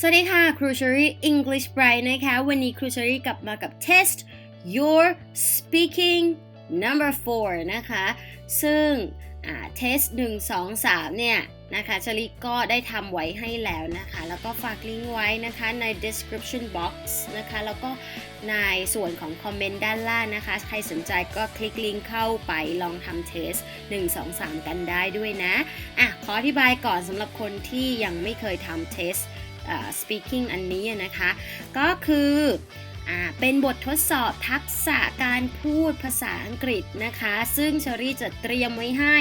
สวัสดีค่ะครูเชอรี่ English Bright นะคะวันนี้ครูเชอรี่กลับมากับ test your speaking number 4 นะคะ ซึ่งอ่า test 1 2 3 เนี่ยนะคะเชอรี่ก็ได้ทำไว้ให้แล้วนะคะ แล้วก็ฝากลิงก์ไว้นะคะใน description box นะคะ แล้วก็ในส่วนของคอมเมนต์ด้านล่างนะคะ ใครสนใจก็คลิกลิงก์เข้าไปลองทำเทส 1 2 3 กันได้ด้วยนะ อะ ขออธิบายก่อนสำหรับคนที่ยังไม่เคยทำเทส speaking อันนี้นะคะ ก็คืออเป็นบททดสอบทักษะการพูดภาษาอังกฤษนะคะ ซึ่งเชอรี่จะเตรียมไว้ให้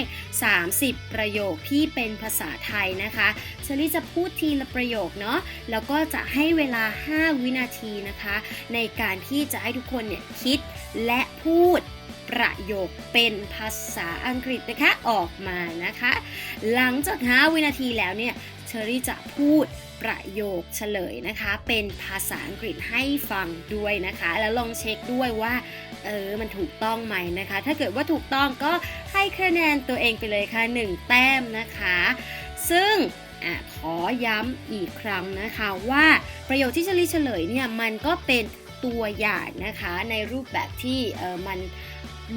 30 ประโยคที่เป็นภาษาไทยนะคะเชอรี่จะพูดทีละประโยคเนาะแล้วก็จะให้เวลา 5 วินาทีนะคะ ในการที่จะให้ทุกคนเนี่ยคิดและพูดประโยคเป็นภาษาอังกฤษนะคะออกมานะคะ หลังจาก 5 วินาทีแล้วเนี่ย เชอรี่จะพูดประโยคเฉลยนะคะ เป็นภาษาอังกฤษให้ฟังด้วยนะคะ แล้วลองเช็คด้วยว่าเออมันถูกต้องไหมนะคะ ถ้าเกิดว่าถูกต้องก็ให้คะแนนตัวเองไปเลยค่ะ 1 แต้มนะคะ ซึ่งอขอย้ำอีกครั้งนะคะว่าประโยคที่เฉลีเฉลยเนี่ยมันก็เป็นตัวอย่างนะคะในรูปแบบที่เออมัน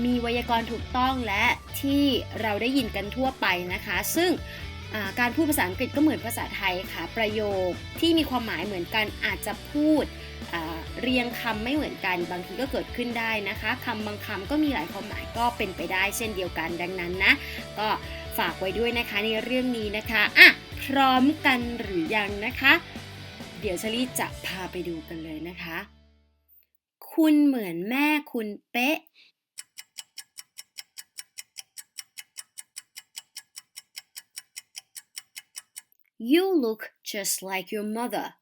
มีไวยากรณ์ถูกต้องและที่เราได้ยินกันทั่วไปนะคะ ซึ่ง การพูดภาษาอังกฤษก็เหมือนภาษาไทยค่ะ ประโยคที่มีความหมายเหมือนกันอาจจะพูดเรียงคำไม่เหมือนกันบางทีก็เกิดขึ้นได้นะคะคำบางคำก็มีหลายความหมายก็เป็นไปได้เช่นเดียวกันดังนั้นนะ ก็ฝากไว้ด้วยนะคะในเรื่องนี้นะคะอะพร้อมกันหรือยังนะคะ เดี๋ยวเชลี่จะพาไปดูกันเลยนะคะ คุณเหมือนแม่คุณเป๊ะ You look just like your mother.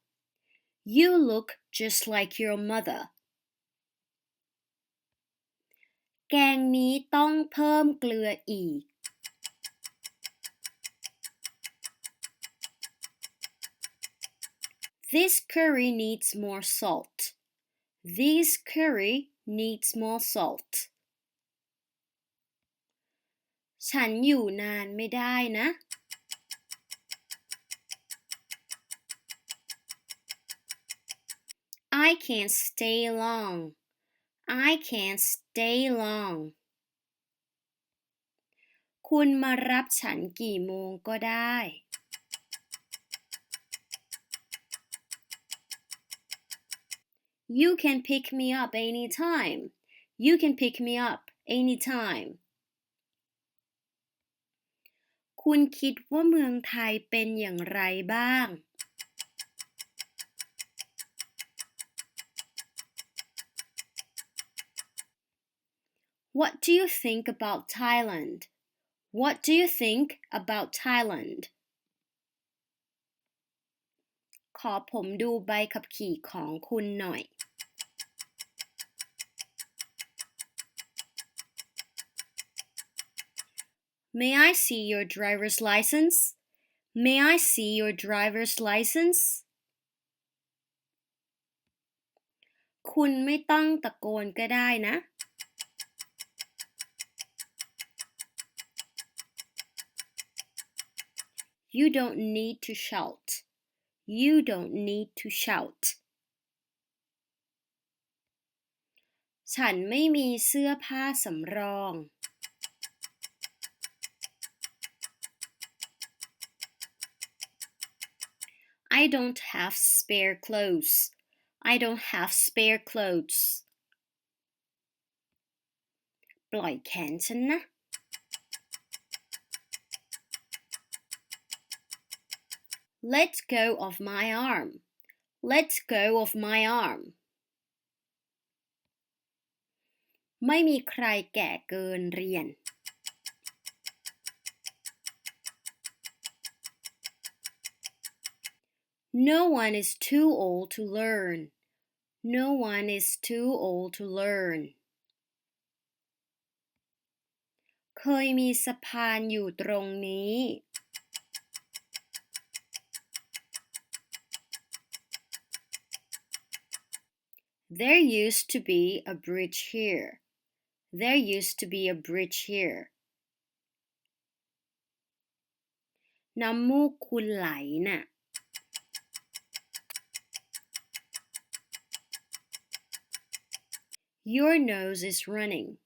You look just like your mother. แกงนี้ต้องเพิ่มเกลืออีก This curry needs more salt. This curry needs more salt. ฉันอยู่นานไม่ได้นะ I can't stay long. I can't stay long. คุณมารับฉันกี่โมงก็ได้ You can pick me up anytime. You can pick me up anytime. คุณคิดว่าเมืองไทยเป็นอย่างไรบ้าง What do you think about Thailand? What do you think about Thailand? ขอผมดูใบขับขี่ของคุณหน่อย May I see your driver's license? May I see your driver's license? คุณไม่ต้องตะโกนก็ได้นะ You don't need to shout. You don't need to shout. ฉันไม่มีเสื้อผ้าสำรอง I don't have spare clothes. I don't have spare clothes. ปล่อยแขนฉันนะ Let go of my arm. Let go of my arm. ไม่มีใครแก่เกินเรียน No one is too old to learn. No one is too old to learn. เคยมีสะพานอยู่ตรงนี้ There used to be a bridge here. There used to be a bridge here. Namu. Your nose is running.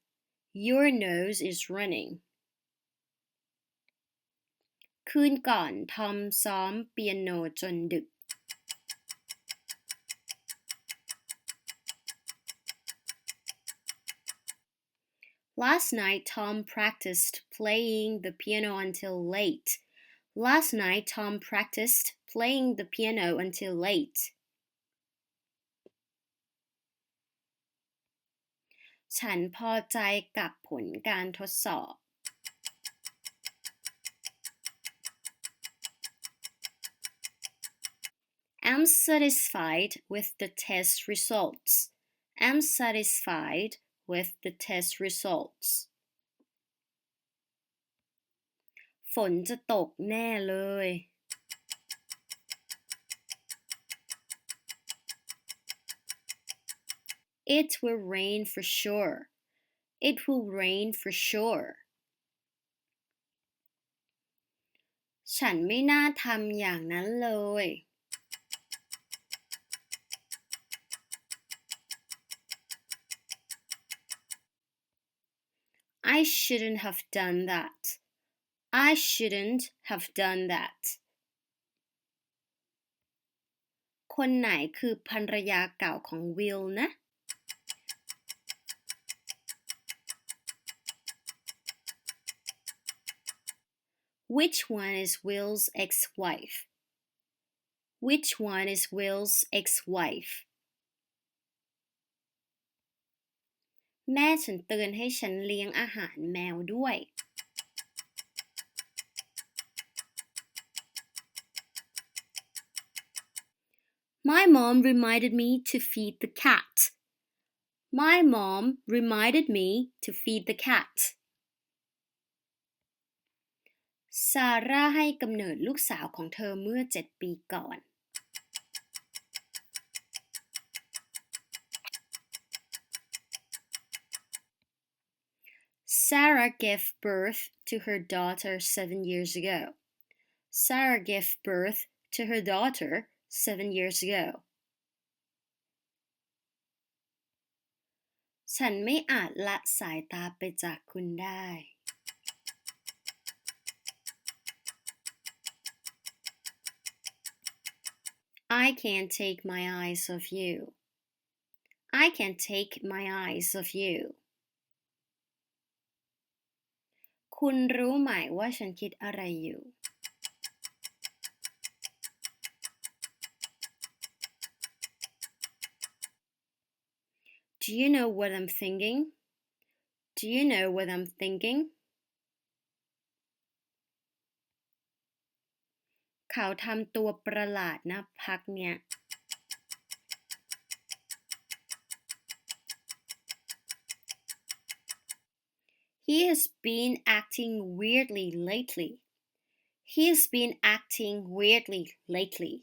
Your nose is running. คืนก่อนทอมซ้อมเปียโนจนดึก Last night, Tom practiced playing the piano until late. Last night, Tom practiced playing the piano until late. ฉันพอใจกับผลการทดสอบ I'm satisfied with the test results. I'm satisfied with the test results ฝนจะตกแน่เลย It will rain for sure. It will rain for sure. ฉันไม่น่าทำอย่างนั้นเลย I shouldn't have done that. I shouldn't have done that. คนไหนคือภรรยาเก่าของวิลนะ Which one is Will's ex-wife? Which one is Will's ex-wife? แม่ฉันเตือนให้ฉันเลี้ยงอาหารแมวด้วย My mom reminded me to feed the cat. My mom reminded me to feed the cat. ซาร่าให้กำเนิดลูกสาวของเธอเมื่อเจ็ดปีก่อน Sarah gave birth to her daughter seven years ago. Sarah gave birth to her daughter seven years ago. ฉันไม่อาจละสายตาไปจากคุณได้ I can't take my eyes off you. I can't take my eyes off you. คุณรู้ไหมว่าฉันคิดอะไรอยู่ Do you know what I'm thinking? Do you know what I'm thinking? เขาทำตัวประหลาดนะพักเนี่ย He has been acting weirdly lately. He has been acting weirdly lately.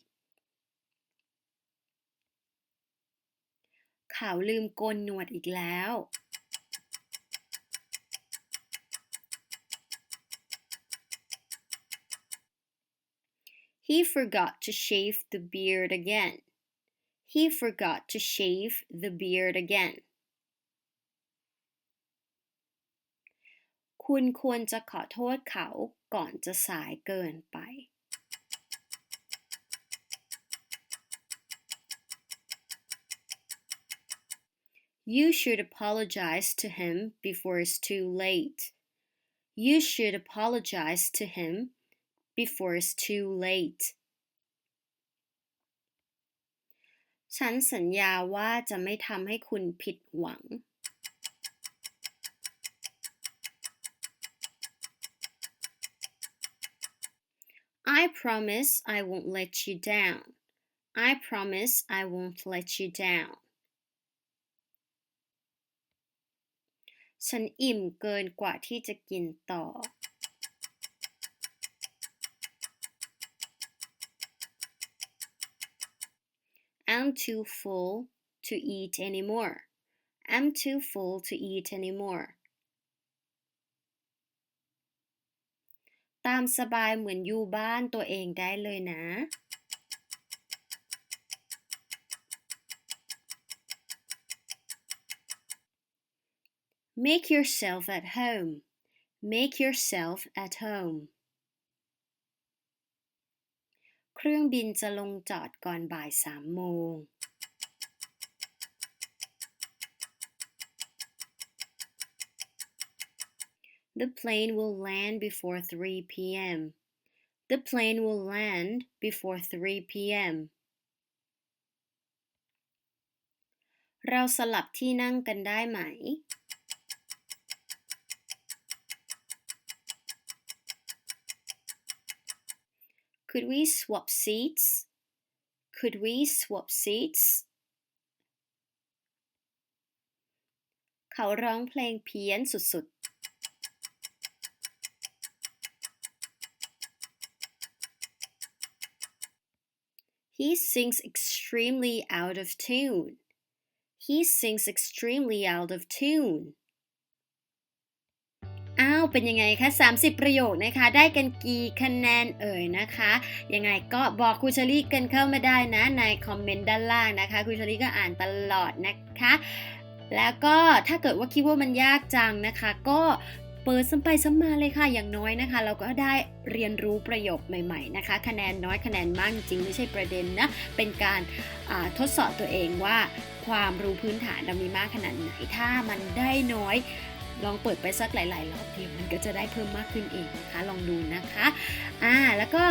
เขาลืมโกนหนวดอีกแล้ว He forgot to shave the beard again. He forgot to shave the beard again. คุณควรจะขอโทษเขาก่อนจะสายเกินไป You should apologize to him before it's too late. You should apologize to him before it's too late. ฉันสัญญาว่าจะไม่ทำให้คุณผิดหวัง promise I won't let you down. I promise I won't let you down. ฉันอิ่มเกินกว่าที่จะกินต่อ I'm too full to eat anymore. I'm too full to eat anymore. ตามสบายเหมือนอยู่บ้านตัวเองได้เลยนะ make yourself at home make yourself at home เครื่องบินจะลงจอดก่อนบ่ายสามโมง The plane will land before 3 p.m. The plane will land before 3 p.m. เราสลับที่นั่งกันได้ไหม Could we swap seats? Could we swap seats? เขาร้องเพลงเพี้ยนสุดๆ He sings extremely out of tune. He sings extremely out of tune. อ้าว เป็นยังไงคะ 30 ประโยคนะคะ ได้กันกี่คะแนนเอ่ยนะคะ ยังไงก็บอกครูชอรี่กันเข้ามาได้นะ ในคอมเมนต์ด้านล่างนะคะครูชอรี่ก็อ่านตลอดนะคะแล้วก็ถ้าเกิดว่าคิดว่ามันยากจังนะคะ ก็ เปิดซ้ำไปซ้ำมาเลยค่ะอย่างน้อยนะคะ เราก็ได้เรียนรู้ประโยคใหม่ ๆนะคะ คะแนนน้อยคะแนนมากจริงๆไม่ใช่ประเด็นนะ เป็นการทดสอบตัวเองว่า ความรู้พื้นฐานเรามีมากขนาดไหนถ้ามันได้น้อยลองเปิดไปสักหลายๆรอบเดียวมันก็จะได้เพิ่มมากขึ้นเองนะคะ ลองดูนะคะ อ่า แล้วก็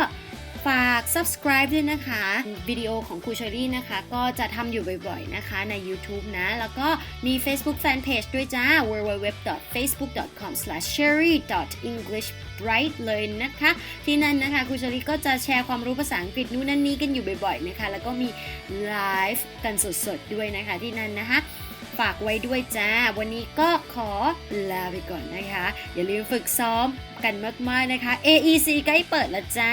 ฝาก subscribe ด้วยนะคะ วิดีโอของครูเชอรี่นะคะ ก็จะทำอยู่บ่อยๆนะคะใน YouTube นะ แล้วก็มี Facebook Fanpage ด้วยจ้า www.facebook.com/sherry.englishbright เลยนะคะ ที่นั่นนะคะครูเชอรี่ก็จะแชร์ความรู้ภาษาอังกฤษนู่นนั่นนี่กันอยู่บ่อยๆนะคะ แล้วก็มีไลฟ์กันสดๆด้วยนะคะที่นั่นนะคะ ฝากไว้ด้วยจ้า วันนี้ก็ขอลาไปก่อนนะคะ อย่าลืมฝึกซ้อมกันมากๆนะคะ AEC ใกล้เปิดแล้วจ้า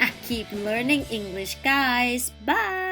อะ keep learning English guys. Bye